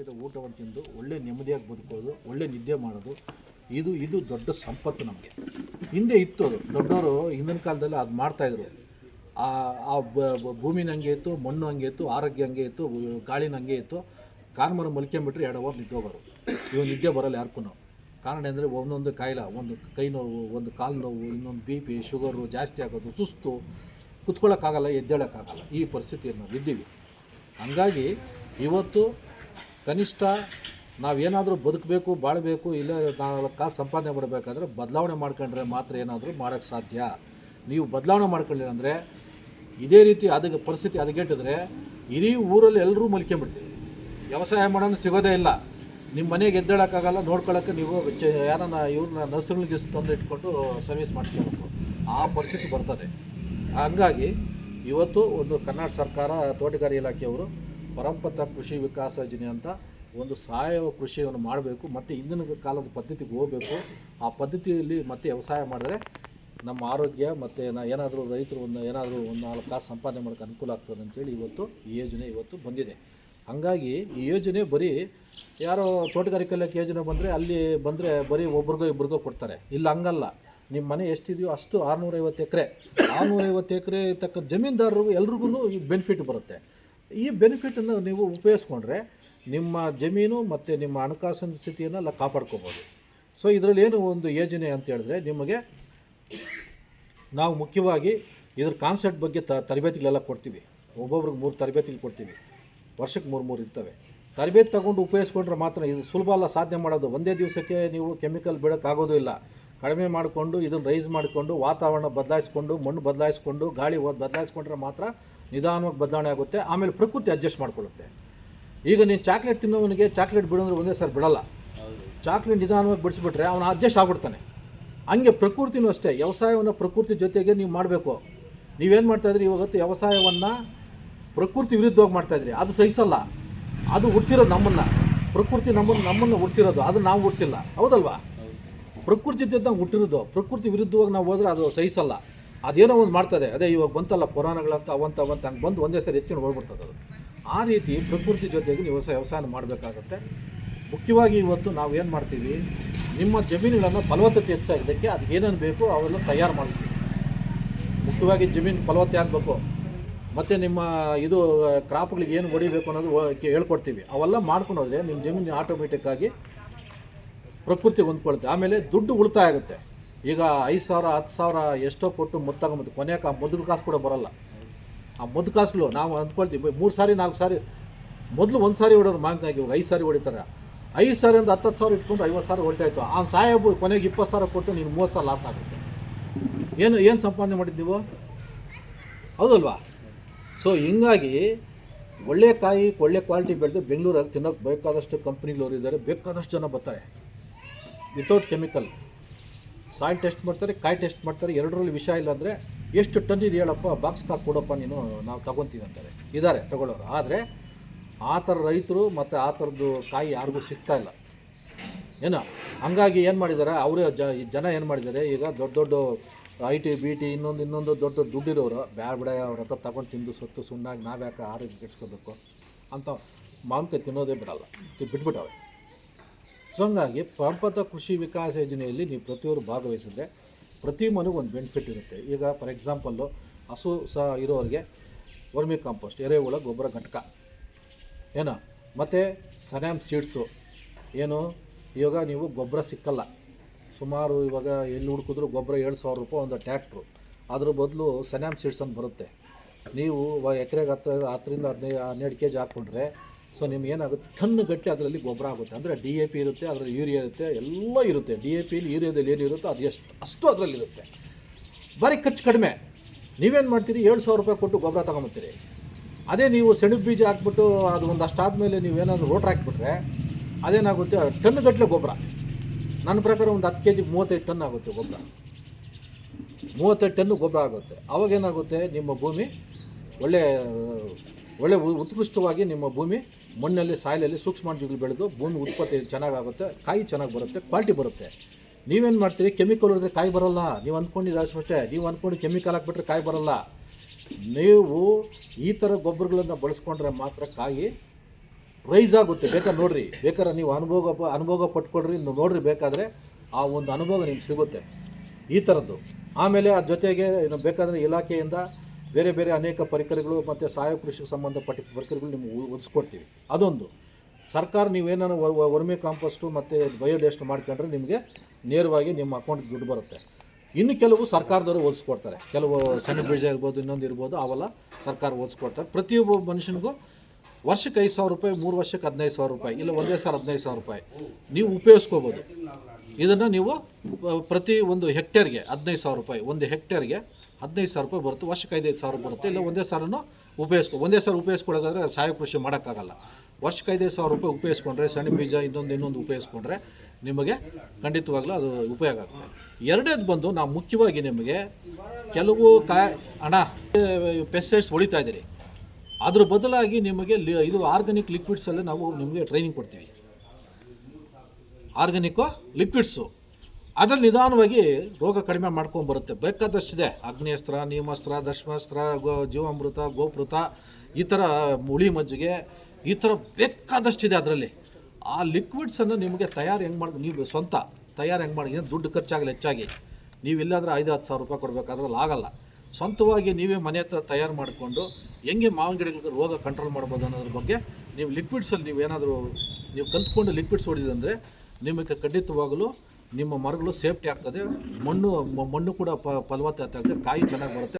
ಊಟವನ್ನು ತಿಂದು ಒಳ್ಳೆ ನೆಮ್ಮದಿಯಾಗಿ ಬದುಕೋದು ಒಳ್ಳೆ ನಿದ್ದೆ ಮಾಡೋದು, ಇದು ಇದು ದೊಡ್ಡ ಸಂಪತ್ತು ನಮಗೆ. ಹಿಂದೆ ಇತ್ತು ಅದು. ದೊಡ್ಡವರು ಹಿಂದಿನ ಕಾಲದಲ್ಲಿ ಅದು ಮಾಡ್ತಾಯಿದ್ರು ಆ ಆ ಭೂಮಿನ ಹಂಗೆ ಇತ್ತು, ಮಣ್ಣು ಹಂಗೆ ಇತ್ತು, ಆರೋಗ್ಯ ಹಂಗೆ ಇತ್ತು, ಗಾಳಿನ ಹಂಗೆ ಇತ್ತು. ಕಾನ್ಮರ ಮಲ್ಕೊಂಬಿಟ್ರೆ ಎರಡು ಅವರ್ ನಿದ್ದೆ ಹೋಗೋರು ಇವಾಗ ನಿದ್ದೆ ಬರಲ್ಲ ನಾವು ಕಾರಣ ಅಂದರೆ ಒಂದೊಂದು ಕಾಯಿಲೆ, ಒಂದು ಕೈ ನೋವು, ಒಂದು ಕಾಲು ನೋವು, ಇನ್ನೊಂದು ಬಿ ಪಿ, ಶುಗರು ಜಾಸ್ತಿ ಆಗೋದು, ಸುಸ್ತು. ಕುತ್ಕೊಳ್ಳೋಕ್ಕಾಗಲ್ಲ ಎದ್ದೇಳೋಕ್ಕಾಗಲ್ಲ. ಈ ಪರಿಸ್ಥಿತಿಯನ್ನು ನಾವು ಇದ್ದೀವಿ. ಹಂಗಾಗಿ ಇವತ್ತು ಕನಿಷ್ಠ ನಾವೇನಾದರೂ ಬದುಕಬೇಕು, ಬಾಳಬೇಕು, ಇಲ್ಲ ನಾವು ಕಾಸು ಸಂಪಾದನೆ ಮಾಡಬೇಕಾದ್ರೆ ಬದಲಾವಣೆ ಮಾಡ್ಕೊಂಡ್ರೆ ಮಾತ್ರ ಏನಾದರೂ ಮಾಡೋಕ್ಕೆ ಸಾಧ್ಯ. ನೀವು ಬದಲಾವಣೆ ಮಾಡ್ಕೊಳ್ಳಿ ಅಂದರೆ ಇದೇ ರೀತಿ ಅದಕ್ಕೆ ಪರಿಸ್ಥಿತಿ ಹದಗೆಟ್ಟಿದ್ರೆ ಇಡೀ ಊರಲ್ಲಿ ಎಲ್ಲರೂ ಮಲ್ಕೊಂಬಿಡ್ತೀವಿ ವ್ಯವಸಾಯ ಮಾಡೋಣ ಸಿಗೋದೇ ಇಲ್ಲ. ನಿಮ್ಮ ಮನೆಗೆ ಎದ್ದೇಳೋಕ್ಕಾಗಲ್ಲ ನೋಡ್ಕೊಳ್ಳೋಕ್ಕೆ ನೀವು ಯಾರನ್ನ ಇವ್ರನ್ನ ನರ್ಸ್ಗಳಿಗೆ ತಂದು ಇಟ್ಕೊಂಡು ಸರ್ವಿಸ್ ಮಾಡ್ಕೊಬೇಕು. ಆ ಪರಿಸ್ಥಿತಿ ಬರ್ತದೆ. ಹಂಗಾಗಿ ಇವತ್ತು ಒಂದು ಕರ್ನಾಟಕ ಸರ್ಕಾರ ತೋಟಗಾರಿ ಇಲಾಖೆಯವರು ಪರಂಪತ ಕೃಷಿ ವಿಕಾಸ ಯೋಜನೆ ಅಂತ ಒಂದು ಸಾವಯವ ಕೃಷಿಯನ್ನು ಮಾಡಬೇಕು, ಮತ್ತು ಇಂದಿನ ಕಾಲದ ಪದ್ಧತಿಗೆ ಹೋಗಬೇಕು. ಆ ಪದ್ಧತಿಯಲ್ಲಿ ಮತ್ತೆ ವ್ಯವಸಾಯ ಮಾಡಿದ್ರೆ ನಮ್ಮ ಆರೋಗ್ಯ ಮತ್ತು ನಾ ಏನಾದರೂ ರೈತರು ಒಂದು, ಏನಾದರೂ ಒಂದು ನಾಲ್ಕು ಕಾಸು ಸಂಪಾದನೆ ಮಾಡೋಕ್ಕೆ ಅನುಕೂಲ ಆಗ್ತದೆ ಅಂತೇಳಿ ಇವತ್ತು ಈ ಯೋಜನೆ ಇವತ್ತು ಬಂದಿದೆ. ಹಾಗಾಗಿ ಈ ಯೋಜನೆ ಬರೀ ಯಾರೋ ತೋಟಗಾರಿಕೆ ಇಲಾಖೆ ಯೋಜನೆ ಬಂದರೆ ಅಲ್ಲಿ ಬಂದರೆ ಬರೀ ಒಬ್ರಿಗೋ ಇಬ್ರಿಗೋ ಕೊಡ್ತಾರೆ. ಇಲ್ಲ, ಹಂಗಲ್ಲ. ನಿಮ್ಮ ಮನೆ ಎಷ್ಟಿದೆಯೋ ಅಷ್ಟು ಆರುನೂರೈವತ್ತು ಎಕರೆ. ಆರುನೂರೈವತ್ತು ಎಕರೆ ತಕ್ಕ ಜಮೀನ್ದಾರರು ಎಲ್ರಿಗೂ ಈ ಬೆನಿಫಿಟ್ ಬರುತ್ತೆ. ಈ ಬೆನಿಫಿಟನ್ನು ನೀವು ಉಪಯೋಗಿಸ್ಕೊಂಡ್ರೆ ನಿಮ್ಮ ಜಮೀನು ಮತ್ತು ನಿಮ್ಮ ಹಣಕಾಸಿನ ಸ್ಥಿತಿಯನ್ನೆಲ್ಲ ಕಾಪಾಡ್ಕೋಬೋದು. ಸೊ ಇದರಲ್ಲಿ ಏನು ಒಂದು ಯೋಜನೆ ಅಂತ ಹೇಳಿದ್ರೆ ನಿಮಗೆ ನಾವು ಮುಖ್ಯವಾಗಿ ಇದ್ರ ಕಾನ್ಸೆಪ್ಟ್ ಬಗ್ಗೆ ತ, ತರಬೇತಿಗಳೆಲ್ಲ ಕೊಡ್ತೀವಿ. ಒಬ್ಬೊಬ್ರಿಗೆ ಮೂರು ತರಬೇತಿಗಳು ಕೊಡ್ತೀವಿ. ವರ್ಷಕ್ಕೆ ಮೂರು ಮೂರು ಇರ್ತವೆ. ತರಬೇತಿ ತಗೊಂಡು ಉಪಯೋಗಿಸ್ಕೊಂಡ್ರೆ ಮಾತ್ರ ಇದು ಸುಲಭ ಅಲ್ಲ ಸಾಧನೆ ಮಾಡೋದು. ಒಂದೇ ದಿವಸಕ್ಕೆ ನೀವು ಕೆಮಿಕಲ್ ಬಿಡೋಕ್ಕಾಗೋದು ಇಲ್ಲ. ಕಡಿಮೆ ಮಾಡಿಕೊಂಡು ಇದನ್ನು ರೈಸ್ ಮಾಡಿಕೊಂಡು ವಾತಾವರಣ ಬದಲಾಯಿಸ್ಕೊಂಡು, ಮಣ್ಣು ಬದಲಾಯಿಸ್ಕೊಂಡು, ಗಾಳಿ ಬದಲಾಯಿಸ್ಕೊಂಡ್ರೆ ಮಾತ್ರ ನಿಧಾನವಾಗಿ ಬದಲಾವಣೆ ಆಗುತ್ತೆ, ಆಮೇಲೆ ಪ್ರಕೃತಿ ಅಡ್ಜಸ್ಟ್ ಮಾಡ್ಕೊಳ್ಳುತ್ತೆ. ಈಗ ನೀನು ಚಾಕ್ಲೇಟ್ ತಿನ್ನೋವನಿಗೆ ಚಾಕ್ಲೇಟ್ ಬಿಡೋಂದ್ರೆ ಒಂದೇ ಸರ್ ಬಿಡಲ್ಲ. ಚಾಕ್ಲೇಟ್ ನಿಧಾನವಾಗಿ ಬಿಡಿಸ್ಬಿಟ್ರೆ ಅವನು ಅಡ್ಜಸ್ಟ್ ಆಗ್ಬಿಡ್ತಾನೆ. ಹಂಗೆ ಪ್ರಕೃತಿನೂ ಅಷ್ಟೇ, ವ್ಯವಸಾಯವನ್ನು ಪ್ರಕೃತಿ ಜೊತೆಗೆ ನೀವು ಮಾಡಬೇಕು. ನೀವೇನು ಮಾಡ್ತಾಯಿದ್ರಿ ಇವತ್ತು ವ್ಯವಸಾಯವನ್ನು ಪ್ರಕೃತಿ ವಿರುದ್ಧವಾಗಿ ಮಾಡ್ತಾಯಿದ್ರಿ ಅದು ಸಹಿಸಲ್ಲ. ಅದು ಉಡ್ಸಿರೋದು ನಮ್ಮನ್ನು. ಪ್ರಕೃತಿ ನಮ್ಮನ್ನು ನಮ್ಮನ್ನು ಉಡ್ಸಿರೋದು ಅದು ನಾವು ಉಡ್ಸಿಲ್ಲ ಹೌದಲ್ವಾ? ಪ್ರಕೃತಿ ಜೊತೆ ಹುಟ್ಟಿರೋದು, ಪ್ರಕೃತಿ ವಿರುದ್ಧವಾಗಿ ನಾವು ಹೋದ್ರೆ ಅದು ಸಹಿಸಲ್ಲ. ಅದೇನೋ ಒಂದು ಮಾಡ್ತದೆ. ಅದೇ ಇವಾಗ ಬಂತಲ್ಲ ಪುರಾಣಗಳಂತ ಅವಂತ ಅವಂತ ಹಂಗೆ ಬಂದು ಒಂದೇ ಸರಿ ಎತ್ಕೊಂಡು ಹೋಗ್ಬಿಡ್ತದೆ ಅದು. ಆ ರೀತಿ ಪ್ರಕೃತಿ ಜೊತೆಗೆ ನೀವು ವ್ಯವಸಾಯ ಮಾಡಬೇಕಾಗತ್ತೆ. ಮುಖ್ಯವಾಗಿ ಇವತ್ತು ನಾವು ಏನು ಮಾಡ್ತೀವಿ? ನಿಮ್ಮ ಜಮೀನುಗಳನ್ನು ಫಲವತ್ತತೆ ಹೆಚ್ಚಾಗಿದ್ದಕ್ಕೆ ಅದಕ್ಕೆ ಏನೇನು ಬೇಕೋ ಅವೆಲ್ಲ ತಯಾರು ಮಾಡಿಸ್ತೀವಿ. ಮುಖ್ಯವಾಗಿ ಜಮೀನು ಫಲವತ್ತೆ ಆಗಬೇಕು. ಮತ್ತು ನಿಮ್ಮ ಇದು ಕ್ರಾಪ್ಗಳಿಗೆ ಏನು ಹೊಡಿಬೇಕು ಅನ್ನೋದು ಹೇಳ್ಕೊಡ್ತೀವಿ. ಅವೆಲ್ಲ ಮಾಡ್ಕೊಂಡು ನಿಮ್ಮ ಜಮೀನು ಆಟೋಮೆಟಿಕ್ಕಾಗಿ ಪ್ರಕೃತಿ ಹೊಂದ್ಕೊಳುತ್ತೆ. ಆಮೇಲೆ ದುಡ್ಡು ಉಳಿತಾಯ ಆಗುತ್ತೆ. ಈಗ ಐದು ಸಾವಿರ ಹತ್ತು ಸಾವಿರ ಎಷ್ಟೋ ಕೊಟ್ಟು ಮುದ್ದು ತಗೊಂಬತ್ತು ಕೊನೆಗೆ ಆ ಮೊದಲು ಕಾಸು ಕೂಡ ಬರೋಲ್ಲ. ಆ ಮೊದಲು ಕಾಸುಗಳು ನಾವು ಅಂದ್ಕೊಳ್ತೀವಿ ಮೂರು ಸಾರಿ, ನಾಲ್ಕು ಸಾರಿ, ಮೊದಲು ಒಂದು ಸಾರಿ ಹೊಡೋರು ಮಾಂಕಾಗಿ ಇವಾಗ ಐದು ಸಾರಿ ಹೊಡಿತಾರೆ. ಐದು ಸಾರಿ ಒಂದು ಹತ್ತು ಸಾವಿರ ಇಟ್ಕೊಂಡು ಐವತ್ತು ಸಾವಿರ ಹೊರಟಾಯ್ತು ಆ ಸಾಹೇಬು ಕೊನೆಗೆ ಇಪ್ಪತ್ತು ಸಾವಿರ ಕೊಟ್ಟು ನೀನು ಮೂವತ್ತು ಸಾವಿರ ಲಾಸ್ ಆಗುತ್ತೆ. ಏನು ಏನು ಸಂಪಾದನೆ ಮಾಡಿದ್ದೀವೋ ಹೌದಲ್ವಾ? ಸೊ ಹಿಂಗಾಗಿ ಒಳ್ಳೆ ಕಾಯಿ, ಒಳ್ಳೆ ಕ್ವಾಲಿಟಿ ಬೆಳೆದು ಬೆಂಗಳೂರಲ್ಲಿ ತಿನ್ನೋಕೆ ಬೇಕಾದಷ್ಟು ಕಂಪ್ನಿಗಳವರು ಇದ್ದಾರೆ, ಬೇಕಾದಷ್ಟು ಜನ ಬರ್ತಾರೆ. ವಿತೌಟ್ ಕೆಮಿಕಲ್ ಸಾಯಿಲ್ ಟೆಸ್ಟ್ ಮಾಡ್ತಾರೆ, ಕಾಯಿ ಟೆಸ್ಟ್ ಮಾಡ್ತಾರೆ, ಎರಡರಲ್ಲಿ ವಿಷಯ ಇಲ್ಲ ಅಂದರೆ ಎಷ್ಟು ಟನ್ ಇದೆ ಹೇಳಪ್ಪ ಬಾಕ್ಸ್ ಕಾಕ್ ಕೊಡಪ್ಪ ನೀನು, ನಾವು ತಗೊತೀವಿ ಅಂತಾರೆ. ಇದ್ದಾರೆ ತಗೊಳ್ಳೋರು. ಆದರೆ ಆ ಥರ ರೈತರು ಮತ್ತು ಆ ಥರದ್ದು ಕಾಯಿ ಯಾರಿಗೂ ಸಿಗ್ತಾ ಇಲ್ಲ. ಏನೋ? ಹಂಗಾಗಿ ಏನು ಮಾಡಿದ್ದಾರೆ ಅವರೇ ಜ ಜನ ಏನು ಮಾಡಿದ್ದಾರೆ ಈಗ ದೊಡ್ಡ ದೊಡ್ಡ ಐ ಟಿ, ಬಿ ಟಿ, ಇನ್ನೊಂದು ಇನ್ನೊಂದು ದೊಡ್ಡ ದೊಡ್ಡ ದುಡ್ಡಿರೋರು, ಬ್ಯಾಡ ಬಿಡ, ಅವ್ರ ಹತ್ರ ತಗೊಂಡು ತಿಂದು ಸೊತ್ತು ಸುಣ್ಣಾಗಿ ನಾವ್ಯಾಕೆ ಆರೋಗ್ಯ ಕೆಡ್ಸ್ಕೋಬೇಕು ಅಂತ ಮಾವಿನಕಾಯಿ ತಿನ್ನೋದೇ ಬಿಡಲ್ಲ. ಬಿಟ್ಬಿಟ್ಟವೆ ಸೊ ಹಂಗಾಗಿ ಕೃಷಿ ವಿಕಾಸ ಯೋಜನೆಯಲ್ಲಿ ನೀವು ಪ್ರತಿಯೊಬ್ಬರು ಭಾಗವಹಿಸಿದ್ರೆ ಪ್ರತಿ ಮನೆಗೂ ಒಂದು ಬೆನಿಫಿಟ್ ಇರುತ್ತೆ. ಈಗ ಫಾರ್ ಎಕ್ಸಾಂಪಲ್ಲು ಹಸು ಸಹ ಇರೋರಿಗೆ ವರ್ಮಿ ಕಾಂಪೋಸ್ಟ್ ಎರೆಹುಳ, ಗೊಬ್ಬರ ಘಟಕ. ಏನೋ, ಮತ್ತು ಸನ್ಯಾಮ್ ಸೀಡ್ಸು ಏನು, ಇವಾಗ ನೀವು ಗೊಬ್ಬರ ಸಿಕ್ಕಲ್ಲ. ಸುಮಾರು ಇವಾಗ ಎಲ್ಲಿ ಹುಡುಕಿದ್ರು ಗೊಬ್ಬರ ಏಳು ಸಾವಿರ ರೂಪಾಯಿ ಒಂದು ಟ್ಯಾಕ್ಟ್ರು ಅದ್ರ ಬದಲು ಸನ್ಯಾಮ್ ಸೀಡ್ಸ್ ಬರುತ್ತೆ. ನೀವು ಎಕರೆಗೆ ಹತ್ತು, ಹತ್ತರಿಂದ ಹದಿನೈದು ಹನ್ನೆರಡು ಕೆ ಜಿ ಹಾಕ್ಕೊಂಡ್ರೆ ಸೊ ನಿಮ್ಗೆ ಏನಾಗುತ್ತೆ? ಟನ್ನು ಗಟ್ಟಿ ಅದರಲ್ಲಿ ಗೊಬ್ಬರ ಆಗುತ್ತೆ. ಅಂದರೆ ಡಿ ಎ ಪಿ ಇರುತ್ತೆ, ಅದರಲ್ಲಿ ಯೂರಿಯಾ ಇರುತ್ತೆ, ಎಲ್ಲ ಇರುತ್ತೆ. ಡಿ ಎ ಪಿಲಿ ಯೂರಿಯಾದಲ್ಲಿ ಏನು ಇರುತ್ತೋ ಅದು ಎಷ್ಟು ಅಷ್ಟು ಅದರಲ್ಲಿರುತ್ತೆ ಬರೀ ಖರ್ಚು ಕಡಿಮೆ. ನೀವೇನು ಮಾಡ್ತೀರಿ? ಏಳು ಸಾವಿರ ರೂಪಾಯಿ ಕೊಟ್ಟು ಗೊಬ್ಬರ ತಗೊಂಬತ್ತೀರಿ. ಅದೇ ನೀವು ಸೆಣಬು ಬೀಜ ಹಾಕ್ಬಿಟ್ಟು ಅದು ಒಂದಷ್ಟು ಆದಮೇಲೆ ನೀವೇನಾದರೂ ರೋಟ್ರ್ ಹಾಕ್ಬಿಟ್ರೆ ಅದೇನಾಗುತ್ತೆ? ಟನ್ ಗಟ್ಟಲೆ ಗೊಬ್ಬರ. ನನ್ನ ಪ್ರಕಾರ ಒಂದು ಹತ್ತು ಕೆ ಜಿ ಮೂವತ್ತೈದು ಟನ್ ಆಗುತ್ತೆ ಗೊಬ್ಬರ. ಮೂವತ್ತೈದು ಟನ್ನು ಗೊಬ್ಬರ ಆಗುತ್ತೆ. ಅವಾಗೇನಾಗುತ್ತೆ ನಿಮ್ಮ ಭೂಮಿ ಒಳ್ಳೆ ಒಳ್ಳೆ ಉತ್ಕೃಷ್ಟವಾಗಿ ನಿಮ್ಮ ಭೂಮಿ ಮಣ್ಣಲ್ಲಿ, ಸಾಯಲಲ್ಲಿ ಸೂಕ್ಷ್ಮಾಣುಜೀವಿಗಳು ಬೆಳೆದು ಭೂಮಿ ಉತ್ಪತ್ತಿ ಚೆನ್ನಾಗಾಗುತ್ತೆ, ಕಾಯಿ ಚೆನ್ನಾಗಿ ಬರುತ್ತೆ ಕ್ವಾಲಿಟಿ ಬರುತ್ತೆ. ನೀವೇನು ಮಾಡ್ತೀರಿ? ಕೆಮಿಕಲ್ ಹೊಡೆದ್ರೆ ಕಾಯಿ ಬರೋಲ್ಲ. ನೀವು ಅಂದ್ಕೊಂಡಿದ್ದು ಅಷ್ಟೇ ನೀವು ಅಂದ್ಕೊಂಡು ಕೆಮಿಕಲ್ ಹಾಕ್ಬಿಟ್ರೆ ಕಾಯಿ ಬರೋಲ್ಲ. ನೀವು ಈ ಥರ ಗೊಬ್ಬರಗಳನ್ನು ಬಳಸ್ಕೊಂಡ್ರೆ ಮಾತ್ರ ಕಾಯಿ ರೈಸ್ ಆಗುತ್ತೆ. ಬೇಕಾದ್ರೆ ನೋಡಿರಿ. ಬೇಕಾದ್ರೆ ನೀವು ಅನುಭವ ಅನುಭವ ಪಟ್ಕೊಡ್ರಿ ನೋಡ್ರಿ ಬೇಕಾದರೆ ಆ ಒಂದು ಅನುಭವ ನಿಮ್ಗೆ ಸಿಗುತ್ತೆ. ಈ ಥರದ್ದು ಆಮೇಲೆ ಅದ್ರ ಜೊತೆಗೆ ಬೇಕಾದರೆ ಇಲಾಖೆಯಿಂದ ಬೇರೆ ಬೇರೆ ಅನೇಕ ಪರಿಕರಗಳು ಮತ್ತು ಸಾವಯವ ಕೃಷಿಗೆ ಸಂಬಂಧಪಟ್ಟ ಪರಿಕರಗಳು ನಿಮ್ಗೆ ಒದಗಿಸ್ಕೊಡ್ತೀವಿ ಅದೊಂದು. ಸರ್ಕಾರ ನೀವೇನಾರು ವರ್ಮಿ ಕಾಂಪೋಸ್ಟು ಮತ್ತು ಬಯೋಡೇಸ್ಟ್ ಮಾಡ್ಕೊಂಡ್ರೆ ನಿಮಗೆ ನೇರವಾಗಿ ನಿಮ್ಮ ಅಕೌಂಟ್ಗೆ ದುಡ್ಡು ಬರುತ್ತೆ. ಇನ್ನು ಕೆಲವು ಸರ್ಕಾರದವರು ಓದಿಸ್ಕೊಡ್ತಾರೆ ಕೆಲವು ಸಣ್ಣ ಬೀಜ ಇರ್ಬೋದು, ಇನ್ನೊಂದು ಇರ್ಬೋದು, ಅವೆಲ್ಲ ಸರ್ಕಾರ ಓದಿಸ್ಕೊಡ್ತಾರೆ ಪ್ರತಿಯೊಬ್ಬ ಮನುಷ್ಯನಿಗೂ ವರ್ಷಕ್ಕೆ ಐದು ಸಾವಿರ ರೂಪಾಯಿ, ಮೂರು ವರ್ಷಕ್ಕೆ ಹದಿನೈದು ಸಾವಿರ ರೂಪಾಯಿ, ಇಲ್ಲ ಒಂದೇ ಸಾವಿರ ಹದಿನೈದು ಸಾವಿರ ರೂಪಾಯಿ. ನೀವು ಉಪಯೋಗಿಸ್ಕೋಬೋದು. ಇದನ್ನು ನೀವು ಪ್ರತಿ ಒಂದು ಹೆಕ್ಟೇರ್ಗೆ ಹದಿನೈದು ಸಾವಿರ ರೂಪಾಯಿ, ಒಂದು ಹೆಕ್ಟೇರ್ಗೆ ಹದಿನೈದು ಸಾವಿರ ರೂಪಾಯಿ ಬರುತ್ತೆ. ವರ್ಷಕ್ಕೆ ಐದೈದು ಸಾವಿರ ಬರುತ್ತೆ. ಇಲ್ಲ ಒಂದೇ ಸಾವಿರನೂ ಉಪಯೋಗಿಸ್ಕೊ, ಒಂದೇ ಸಾರಿ ಉಪಯೋಗಿಸ್ಕೊಳ್ಳೋದಾದ್ರೆ ಸಾಯ ಕೃಷಿ ಮಾಡೋಕ್ಕಾಗಲ್ಲ. ವರ್ಷಕ್ಕೆ ಐದೈದು ಸಾವಿರ ರೂಪಾಯಿ ಉಪಯೋಗಿಸ್ಕೊಂಡ್ರೆ, ಸಣ್ಣ ಬೀಜ ಇನ್ನೊಂದು ಇನ್ನೊಂದು ಉಪಯೋಗಿಸ್ಕೊಂಡ್ರೆ ನಿಮಗೆ ಖಂಡಿತವಾಗ್ಲೂ ಅದು ಉಪಯೋಗ ಆಗುತ್ತೆ. ಎರಡನೇದು ಬಂದು ನಾವು ಮುಖ್ಯವಾಗಿ ನಿಮಗೆ ಕೆಲವು ಕಾ ಹಣ ಪೆಸ್ಟೈಡ್ಸ್ ಹೊಡಿತಾ ಇದ್ದೀರಿ. ಅದ್ರ ಬದಲಾಗಿ ನಿಮಗೆ ಲಿ ಇದು ಆರ್ಗಾನಿಕ್ ಲಿಕ್ವಿಡ್ಸಲ್ಲೇ ನಾವು ನಿಮಗೆ ಟ್ರೈನಿಂಗ್ ಕೊಡ್ತೀವಿ. ಆರ್ಗಾನಿಕ್ಕು ಲಿಕ್ವಿಡ್ಸು ಅದ್ರಲ್ಲಿ ನಿಧಾನವಾಗಿ ರೋಗ ಕಡಿಮೆ ಮಾಡ್ಕೊಂಡು ಬರುತ್ತೆ. ಬೇಕಾದಷ್ಟಿದೆ. ಅಗ್ನಿಯಸ್ತ್ರ ನೀಮಾಸ್ತ್ರ, ದಶಮಾಸ್ತ್ರ, ಗೋ ಜೀವಾಮೃತ ಗೋಪೃತ ಈ ಥರ ಹುಳಿ ಮಜ್ಜಿಗೆ, ಈ ಥರ ಬೇಕಾದಷ್ಟಿದೆ ಅದರಲ್ಲಿ. ಆ ಲಿಕ್ವಿಡ್ಸನ್ನು ನಿಮಗೆ ತಯಾರು ಹೆಂಗೆ ಮಾಡಿ ನೀವು ಸ್ವಂತ ತಯಾರು ಹೆಂಗೆ ಮಾಡಿ ದುಡ್ಡು ಖರ್ಚಾಗಲಿ ಹೆಚ್ಚಾಗಿ. ನೀವು ಇಲ್ಲಾಂದ್ರೆ ಐದು ಹತ್ತು ಸಾವಿರ ರೂಪಾಯಿ ಕೊಡಬೇಕಾದ್ರಲ್ಲಿ ಆಗಲ್ಲ. ಸ್ವಂತವಾಗಿ ನೀವೇ ಮನೆ ಹತ್ರ ತಯಾರು ಮಾಡಿಕೊಂಡು ಹೆಂಗೆ ಮಾವಿನ ಗಿಡಗಳಿಗೆ ರೋಗ ಕಂಟ್ರೋಲ್ ಮಾಡ್ಬೋದು ಅನ್ನೋದ್ರ ಬಗ್ಗೆ ನೀವು ಲಿಕ್ವಿಡ್ಸಲ್ಲಿ ನೀವು ಏನಾದರೂ ನೀವು ಕಲ್ತ್ಕೊಂಡು ಲಿಕ್ವಿಡ್ಸ್ ಹೊಡಿದಂದರೆ ನಿಮಗೆ ಖಂಡಿತವಾಗಲೂ ನಿಮ್ಮ ಮರಗಳು ಸೇಫ್ಟಿ ಆಗ್ತದೆ. ಮಣ್ಣು ಮಣ್ಣು ಕೂಡ ಫಲವತ್ತತೆ ಆಗ್ತದೆ. ಕಾಯಿ ಚೆನ್ನಾಗಿ ಬರುತ್ತೆ.